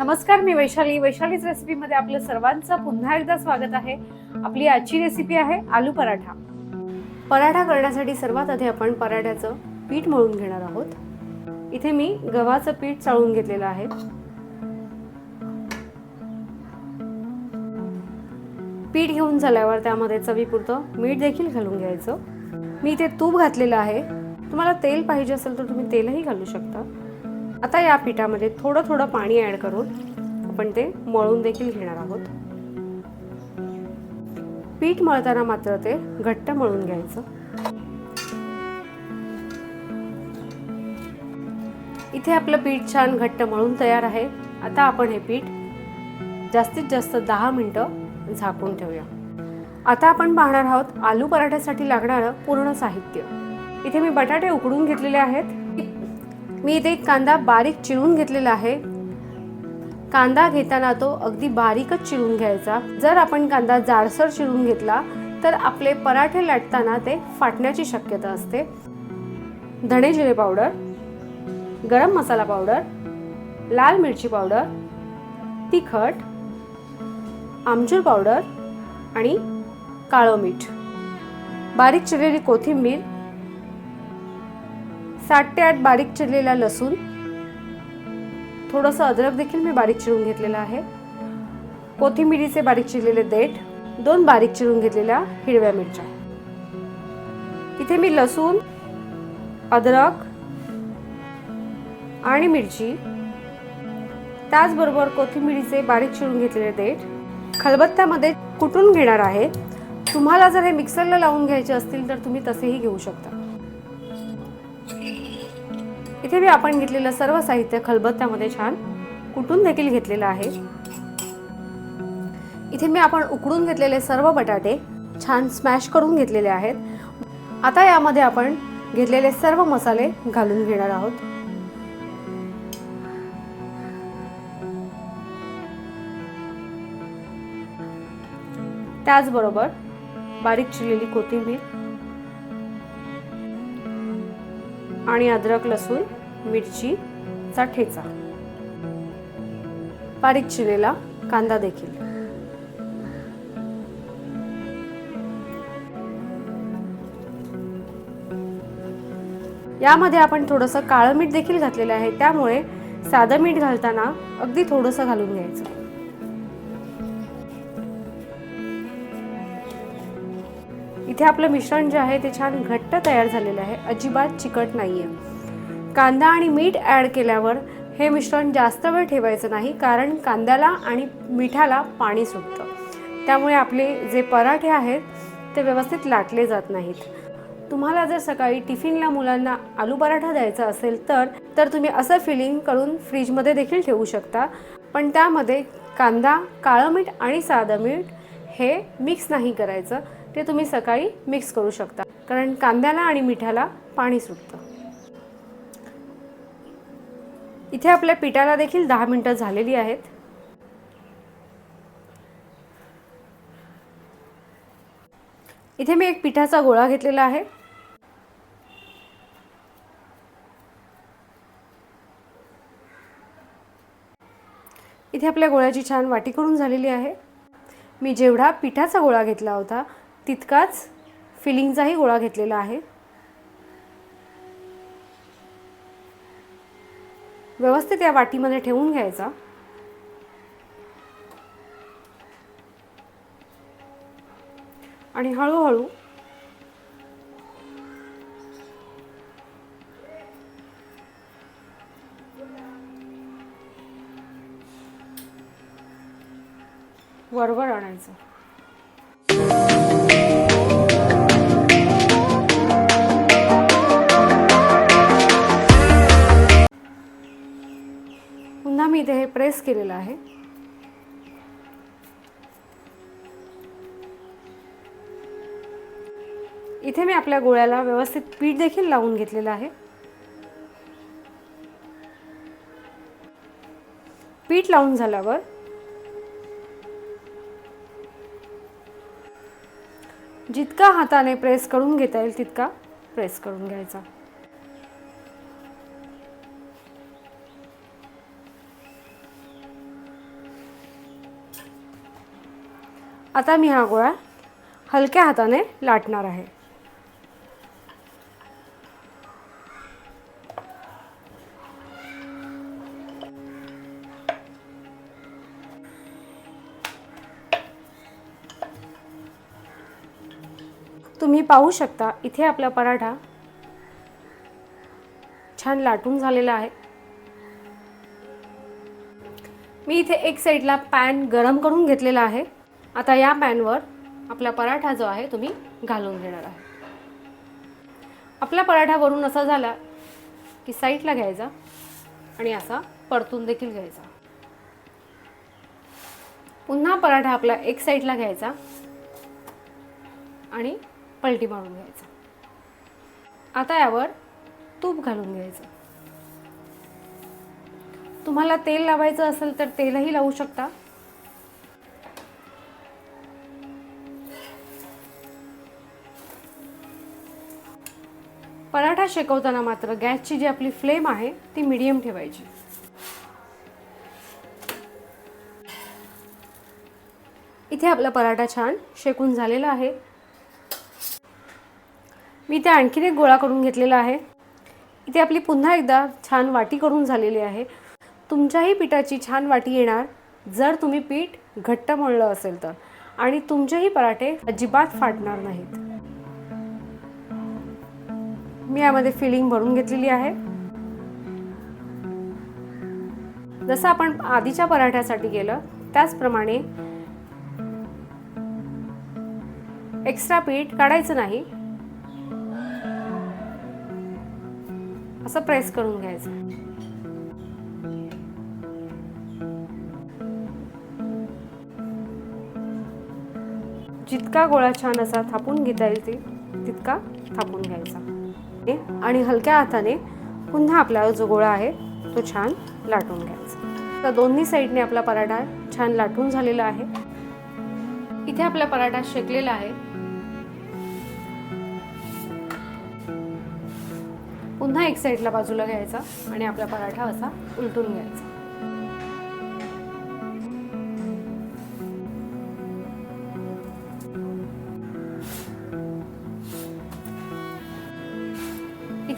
नमस्कार मी वैशाली. वैशालीच रेसिपीमध्ये आपलं सर्वांचं पुन्हा एकदा स्वागत आहे. आपली आजची रेसिपी आहे आलू पराठा. पराठा करण्यासाठी सर्वात आधी आपण पराठ्याचं पीठ मळून घेणार आहोत. इथे मी गव्हाचं पीठ चाळून घेतलेलं आहे. पीठ घेऊन झाल्यावर त्यामध्ये चवीपुरतं मीठ देखील घालून घ्यायचं. मी इथे तूप घातलेलं आहे. तुम्हाला तेल पाहिजे असेल तर तुम्ही तेलही घालू शकता. आता या पिठामध्ये थोडं थोडं पाणी ॲड करून आपण ते मळून देखील घेणार आहोत. पीठ मळताना मात्र ते घट्ट मळून घ्यायचं. इथे आपलं पीठ छान घट्ट मळून तयार आहे. आता आपण हे पीठ जास्तीत जास्त दहा मिनटं झाकून ठेवूया. आता आपण पाहणार आहोत आलू पराठ्यासाठी लागणारं पूर्ण साहित्य. इथे मी बटाटे उकडून घेतलेले आहेत. मी इथे एक कांदा बारीक चिरून घेतलेला आहे. कांदा घेताना तो अगदी बारीकच चिरून घ्यायचा. जर आपण कांदा जाडसर चिरून घेतला तर आपले पराठे लाटताना ते फाटण्याची शक्यता असते. धणे जिरे पावडर गरम मसाला पावडर लाल मिरची पावडर तिखट आमचूर पावडर आणि काळं मीठ. बारीक चिरलेली कोथिंबीर सात ते आठ बारीक चिरलेला लसूण. थोडंसं अद्रक देखील मी बारीक चिरून घेतलेलं आहे. कोथिंबिरीचे बारीक चिरलेले देठ दोन बारीक चिरून घेतलेल्या हिरव्या मिरच्या. इथे मी लसूण अद्रक आणि मिरची. त्याचबरोबर कोथिंबिरीचे बारीक चिरून घेतलेले देठ खलबत्त्यामध्ये कुटून घेणार आहे. तुम्हाला जर हे मिक्सरला लावून घ्यायचे असतील तर तुम्ही तसेही घेऊ शकता. इथे मी आपण घेतलेलं सर्व साहित्य खलबत्त्यामध्ये छान कुटून देखील घेतलेलं आहे. इथे मी आपण उकडून घेतलेले सर्व बटाटे छान स्मॅश करून घेतलेले आहेत. आता यामध्ये आपण घेतलेले सर्व मसाले घालून घेणार आहोत. त्याचबरोबर बारीक चिरलेली कोथिंबीर आणि अद्रक लसूण मिरचीचा ठेचा बारीक चिरलेला कांदा देखील. यामध्ये आपण थोडंसं काळं मीठ देखील घातलेलं आहे. त्यामुळे साधं मीठ घालताना अगदी थोडंसं घालून घ्यायचं. इथे आपलं मिश्रण जे आहे ते छान घट्ट तयार झालेलं आहे. अजिबात चिकट नाही आहे कांदा आणि मीठ ॲड केल्यावर हे मिश्रण जास्त वेळ ठेवायचं नाही कारण कांद्याला आणि मिठाला पाणी सुटतं. त्यामुळे आपले जे पराठे आहेत ते व्यवस्थित लाटले जात नाहीत. तुम्हाला जर सकाळी टिफिनला मुलांना आलू पराठा द्यायचा असेल तर तर तुम्ही असं फिलिंग करून फ्रीजमध्ये देखील ठेवू शकता. पण त्यामध्ये कांदा काळं मीठ आणि साधं मीठ हे मिक्स नाही करायचं. ते तुम्ही सकाळी मिक्स करू शकता कारण कांद्याला आणि मिठाला पाणी सुटतं. इथे आपल्या पिठाला देखील दहा मिनटं झालेली आहेत. इथे मी एक पिठाचा गोळा घेतलेला आहे. इथे आपल्या गोळ्याची छान वाटी करून झालेली आहे. मी जेवढा पिठाचा गोळा घेतला होता तितकाच फिलिंगचाही गोळा घेतलेला आहे. व्यवस्थित या वाटीमध्ये ठेवून घ्यायचा. आणि हळूहळू वरवर आणायचं. मी इथे हे प्रेस केलेलं आहे. इथे मी आपल्या गोळ्याला व्यवस्थित पीठ देखील लावून घेतलेलं आहे. पीठ लावून झाल्यावर जितका हाताने प्रेस करून घेता येईल तितका प्रेस करून घ्यायचा. आता मी हा गोळा हलक्या हाताने लाटणार आहे. तुम्ही पाहू शकता इथे आपला पराठा छान लाटून झालेला आहे. मी इथे एक साईडला पॅन गरम करून घेतलेला आहे. आता या पॅनवर आपला पराठा जो आहे तुम्ही घालून घेणार आहे. आपला पराठा वरून असा झाला की साईडला घ्यायचा आणि असा परतून देखील घ्यायचा. पुन्हा पराठा आपला एक साईडला घ्यायचा आणि पलटी मारून घ्यायचा. आता यावर तूप घालून घ्यायचं. तुम्हाला तेल लावायचं असेल तर तेलही लावू शकता. शेकवताना मात्र गॅसची जी आपली फ्लेम आहे ती मिडियम ठेवायची. इथे आपला पराठा छान शेकून झालेला आहे. मी इथे आणखीन एक गोळा करून घेतलेला आहे. इथे आपली पुन्हा एकदा छान वाटी करून झालेली आहे. तुमच्याही पिठाची छान वाटी येणार जर तुम्ही पीठ घट्ट मळलं असेल तर. आणि तुमचेही पराठे अजिबात फाटणार नाहीत. मी यामध्ये फिलिंग भरून घेतलेली आहे. जसं आपण आधीच्या पराठ्यासाठी केलं त्याचप्रमाणे एक्स्ट्रा पीठ काढायचं नाही. असं प्रेस करून घ्यायचं. जितका गोळा छान असा थापून घेता येईल ते तितका थापून घ्यायचा. आणि हलक्या हाताने पुन्हा आपला जो गोळा आहे तो छान लाटून घ्यायचा. तर दोन्ही साईडने आपला पराठा छान लाटून झालेला आहे. इथे आपला पराठा शेकलेला आहे. पुन्हा एक साईडला बाजूला घ्यायचा आणि आपला पराठा असा उलटून घ्यायचा.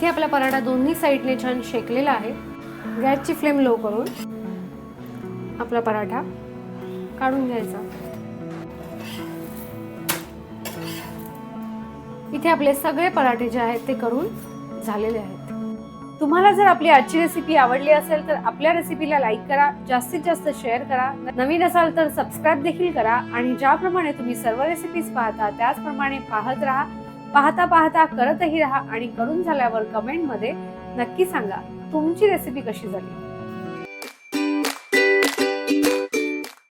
इथे आपला पराठा दोन्ही साईडने छान शेकलेला आहे. गॅसची फ्लेम लो करून आपला पराठा काढून घ्यायचा. इथे आपले सगळे पराठे जे आहेत ते करून झालेले आहेत. तुम्हाला जर आपली आजची रेसिपी आवडली असेल तर आपल्या रेसिपीला लाईक करा जास्तीत जास्त शेअर करा. नवीन असाल तर सबस्क्राईब देखील करा आणि ज्याप्रमाणे तुम्ही सर्व रेसिपीज पाहता त्याचप्रमाणे पाहत राहा. पाहता पाहता करतही राहा आणि करून झाल्यावर कमेंटमध्ये नक्की सांगा. तुमची रेसिपी कशी झाली?